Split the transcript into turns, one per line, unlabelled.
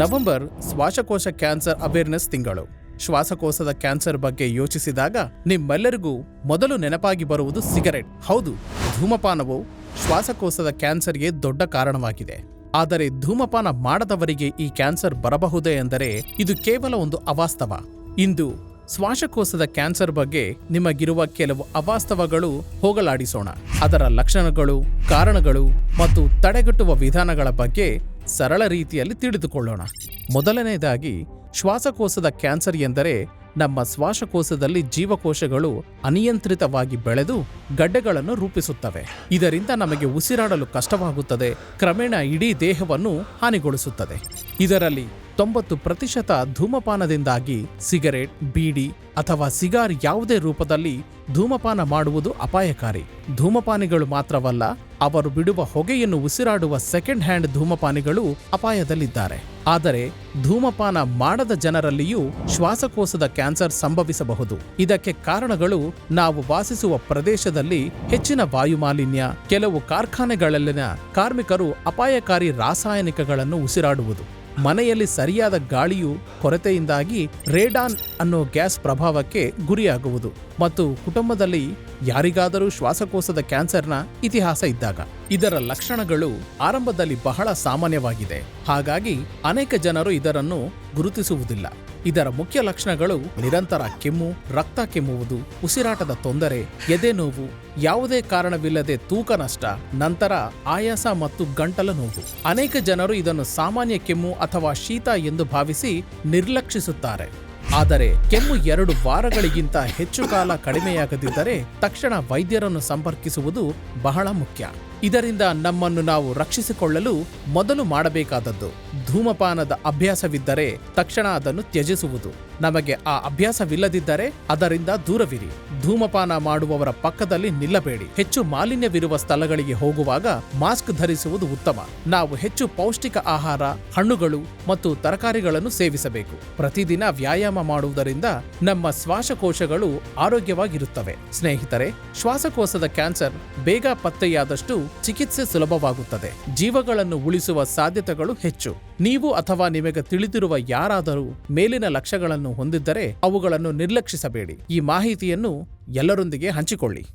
November ಶ್ವಾಸಕೋಶ cancer awareness ತಿಂಗಳು. ಶ್ವಾಸಕೋಶದ ಕ್ಯಾನ್ಸರ್ ಬಗ್ಗೆ ಯೋಚಿಸಿದಾಗ ನಿಮ್ಮೆಲ್ಲರಿಗೂ ಮೊದಲು ನೆನಪಾಗಿ ಬರುವುದು ಸಿಗರೆಟ್. ಹೌದು, ಧೂಮಪಾನವು ಶ್ವಾಸಕೋಶದ ಕ್ಯಾನ್ಸರ್ಗೆ ದೊಡ್ಡ ಕಾರಣವಾಗಿದೆ. ಆದರೆ ಧೂಮಪಾನ ಮಾಡದವರಿಗೆ ಈ ಕ್ಯಾನ್ಸರ್ ಬರಬಹುದೇ ಎಂದರೆ ಇದು ಕೇವಲ ಒಂದು ಅವಾಸ್ತವ. ಇಂದು ಶ್ವಾಸಕೋಶದ ಕ್ಯಾನ್ಸರ್ ಬಗ್ಗೆ ನಿಮಗಿರುವ ಕೆಲವು ಅವಾಸ್ತವಗಳು ಹೋಗಲಾಡಿಸೋಣ. ಅದರ ಲಕ್ಷಣಗಳು, ಕಾರಣಗಳು ಮತ್ತು ತಡೆಗಟ್ಟುವ ವಿಧಾನಗಳ ಬಗ್ಗೆ ಸರಳ ರೀತಿಯಲ್ಲಿ ತಿಳಿದುಕೊಳ್ಳೋಣ. ಮೊದಲನೆಯದಾಗಿ, ಶ್ವಾಸಕೋಶದ ಕ್ಯಾನ್ಸರ್ ಎಂದರೆ ನಮ್ಮ ಶ್ವಾಸಕೋಶದಲ್ಲಿ ಜೀವಕೋಶಗಳು ಅನಿಯಂತ್ರಿತವಾಗಿ ಬೆಳೆದು ಗಡ್ಡೆಗಳನ್ನು ರೂಪಿಸುತ್ತವೆ. ಇದರಿಂದ ನಮಗೆ ಉಸಿರಾಡಲು ಕಷ್ಟವಾಗುತ್ತದೆ, ಕ್ರಮೇಣ ಇಡೀ ದೇಹವನ್ನು ಹಾನಿಗೊಳಿಸುತ್ತದೆ. ಇದರಲ್ಲಿ ತೊಂಬತ್ತು ಪ್ರತಿಶತ ಧೂಮಪಾನದಿಂದಾಗಿ ಸಿಗರೆಟ್, ಬೀಡಿ ಅಥವಾ ಸಿಗಾರ್ ಯಾವುದೇ ರೂಪದಲ್ಲಿ ಧೂಮಪಾನ ಮಾಡುವುದು ಅಪಾಯಕಾರಿ. ಧೂಮಪಾನಿಗಳು ಮಾತ್ರವಲ್ಲ, ಅವರು ಬಿಡುವ ಹೊಗೆಯನ್ನು ಉಸಿರಾಡುವ ಸೆಕೆಂಡ್ ಹ್ಯಾಂಡ್ ಧೂಮಪಾನಿಗಳು ಅಪಾಯದಲ್ಲಿದ್ದಾರೆ. ಆದರೆ ಧೂಮಪಾನ ಮಾಡದ ಜನರಲ್ಲಿಯೂ ಶ್ವಾಸಕೋಶದ ಕ್ಯಾನ್ಸರ್ ಸಂಭವಿಸಬಹುದು. ಇದಕ್ಕೆ ಕಾರಣಗಳು ನಾವು ವಾಸಿಸುವ ಪ್ರದೇಶದಲ್ಲಿ ಹೆಚ್ಚಿನ ವಾಯುಮಾಲಿನ್ಯ, ಕೆಲವು ಕಾರ್ಖಾನೆಗಳಲ್ಲಿನ ಕಾರ್ಮಿಕರು ಅಪಾಯಕಾರಿ ರಾಸಾಯನಿಕಗಳನ್ನು ಉಸಿರಾಡುವುದು. ಮನೆಯಲ್ಲಿ ಸರಿಯಾದ ಗಾಳಿಯು ಕೊರತೆಯಿಂದಾಗಿ ರೇಡಾನ್ ಅನ್ನೋ ಗ್ಯಾಸ್ ಪ್ರಭಾವಕ್ಕೆ ಗುರಿಯಾಗುವುದು. ಮತ್ತು ಕುಟುಂಬದಲ್ಲಿ ಯಾರಿಗಾದರೂ ಶ್ವಾಸಕೋಶದ ಕ್ಯಾನ್ಸರ್ನ ಇತಿಹಾಸ ಇದ್ದಾಗ. ಇದರ ಲಕ್ಷಣಗಳು ಆರಂಭದಲ್ಲಿ ಬಹಳ ಸಾಮಾನ್ಯವಾಗಿದೆ. ಹಾಗಾಗಿ ಅನೇಕ ಜನರು ಇದರನ್ನು ಗುರುತಿಸುವುದಿಲ್ಲ. ಇದರ ಮುಖ್ಯ ಲಕ್ಷಣಗಳು ನಿರಂತರ ಕೆಮ್ಮು, ರಕ್ತ ಕೆಮ್ಮುವುದು, ಉಸಿರಾಟದ ತೊಂದರೆ, ಎದೆ ನೋವು, ಯಾವುದೇ ಕಾರಣವಿಲ್ಲದೆ ತೂಕ ನಷ್ಟ, ನಂತರ ಆಯಾಸ ಮತ್ತು ಗಂಟಲ ನೋವು. ಅನೇಕ ಜನರು ಇದನ್ನು ಸಾಮಾನ್ಯ ಕೆಮ್ಮು ಅಥವಾ ಶೀತ ಎಂದು ಭಾವಿಸಿ ನಿರ್ಲಕ್ಷಿಸುತ್ತಾರೆ. ಆದರೆ ಕೆಮ್ಮು ಎರಡು ವಾರಗಳಿಗಿಂತ ಹೆಚ್ಚು ಕಾಲ ಕಡಿಮೆಯಾಗದಿದ್ದರೆ ತಕ್ಷಣ ವೈದ್ಯರನ್ನು ಸಂಪರ್ಕಿಸುವುದು ಬಹಳ ಮುಖ್ಯ. ಇದರಿಂದ ನಮ್ಮನ್ನು ನಾವು ರಕ್ಷಿಸಿಕೊಳ್ಳಲು ಮೊದಲು ಮಾಡಬೇಕಾದದ್ದು ಧೂಮಪಾನದ ಅಭ್ಯಾಸವಿದ್ದರೆ ತಕ್ಷಣ ಅದನ್ನು ತ್ಯಜಿಸುವುದು. ನಮಗೆ ಆ ಅಭ್ಯಾಸವಿಲ್ಲದಿದ್ದರೆ ಅದರಿಂದ ದೂರವಿರಿ. ಧೂಮಪಾನ ಮಾಡುವವರ ಪಕ್ಕದಲ್ಲಿ ನಿಲ್ಲಬೇಡಿ. ಹೆಚ್ಚು ಮಾಲಿನ್ಯವಿರುವ ಸ್ಥಳಗಳಿಗೆ ಹೋಗುವಾಗ ಮಾಸ್ಕ್ ಧರಿಸುವುದು ಉತ್ತಮ. ನಾವು ಹೆಚ್ಚು ಪೌಷ್ಟಿಕ ಆಹಾರ, ಹಣ್ಣುಗಳು ಮತ್ತು ತರಕಾರಿಗಳನ್ನು ಸೇವಿಸಬೇಕು. ಪ್ರತಿದಿನ ವ್ಯಾಯಾಮ ಮಾಡುವುದರಿಂದ ನಮ್ಮ ಶ್ವಾಸಕೋಶಗಳು ಆರೋಗ್ಯವಾಗಿರುತ್ತವೆ. ಸ್ನೇಹಿತರೆ, ಶ್ವಾಸಕೋಶದ ಕ್ಯಾನ್ಸರ್ ಬೇಗ ಪತ್ತೆಯಾದಷ್ಟು ಚಿಕಿತ್ಸೆ ಸುಲಭವಾಗುತ್ತದೆ. ಜೀವಗಳನ್ನು ಉಳಿಸುವ ಸಾಧ್ಯತೆಗಳು ಹೆಚ್ಚು. ನೀವು ಅಥವಾ ನಿಮಗೆ ತಿಳಿದಿರುವ ಯಾರಾದರೂ ಮೇಲಿನ ಲಕ್ಷ್ಯಗಳನ್ನು ಹೊಂದಿದ್ದರೆ ಅವುಗಳನ್ನು ನಿರ್ಲಕ್ಷಿಸಬೇಡಿ. ಈ ಮಾಹಿತಿಯನ್ನು ಎಲ್ಲರೊಂದಿಗೆ ಹಂಚಿಕೊಳ್ಳಿ.